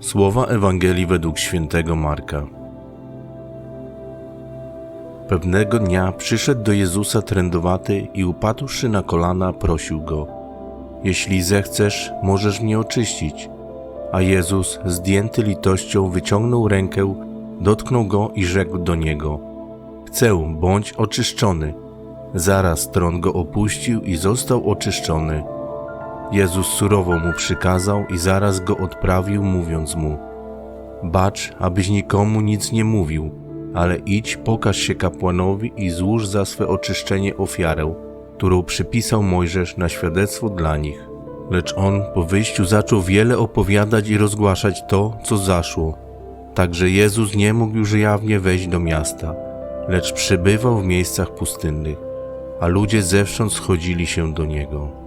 Słowa Ewangelii według świętego Marka. Pewnego dnia przyszedł do Jezusa trędowaty i upadłszy na kolana prosił go: Jeśli zechcesz, możesz mnie oczyścić. A Jezus, zdjęty litością, wyciągnął rękę, dotknął go i rzekł do niego: Chcę, bądź oczyszczony. Zaraz tron go opuścił i został oczyszczony. Jezus surowo mu przykazał i zaraz go odprawił, mówiąc mu: Bacz, abyś nikomu nic nie mówił, ale idź, pokaż się kapłanowi i złóż za swe oczyszczenie ofiarę, którą przypisał Mojżesz na świadectwo dla nich. Lecz on po wyjściu zaczął wiele opowiadać i rozgłaszać to, co zaszło. Także Jezus nie mógł już jawnie wejść do miasta, lecz przebywał w miejscach pustynnych, a ludzie zewsząd schodzili się do niego.